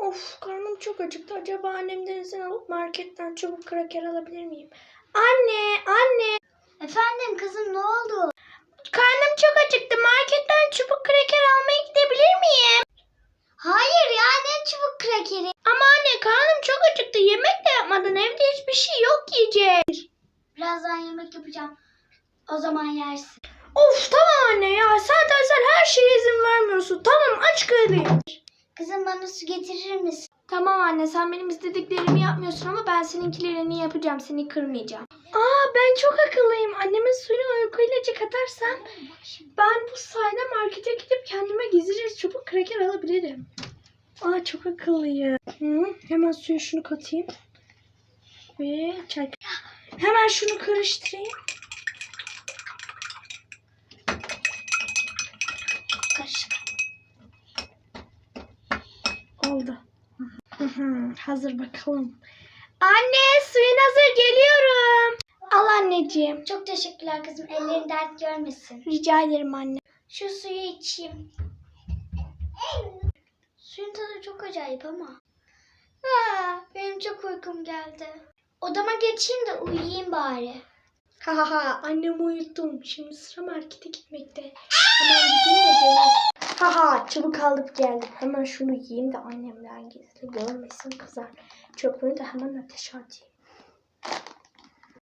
Of karnım çok acıktı. Acaba annemden izin alıp marketten çubuk kraker alabilir miyim? Anne, anne. Efendim kızım ne oldu? Karnım çok acıktı. Marketten çubuk kraker almaya gidebilir miyim? Hayır ya ne çubuk krakeri. Ama anne karnım çok acıktı. Yemek de yapmadın. Evde hiçbir şey yok yiyecek. Birazdan yemek yapacağım. O zaman yersin. Of tamam anne ya. Zaten sen her şeye izin vermiyorsun. Tamam aç kalayım. Kızım bana su getirir misin? Tamam anne sen benim istediklerimi yapmıyorsun ama ben seninkilerini yapacağım. Seni kırmayacağım. Aa ben çok akıllıyım. Annemin suyuna uyku ilacı katarsam ben bu sayede markete gidip kendime gizlice çubuk kraker alabilirim. Aa çok akıllıyım. Hı, hemen suya şunu katayım. Ve çay. Hemen şunu karıştırayım. Oldu. Hazır bakalım. Anne suyun hazır geliyorum. Al anneciğim. Çok teşekkürler kızım. Ellerin dert görmesin. Rica ederim anne. Şu suyu içeyim. Suyun tadı çok acayip ama. Aa, benim çok uykum geldi. Odama geçeyim de uyuyayım bari. Ha ha ha annemi uyuttum. Şimdi sıra markete gitmekte. Hemen gideyim de geleyim. Çabuk alıp geldim. Hemen şunu yiyeyim de annemden gizli görmesin kızar. Çöpünü de hemen ateşe atayım.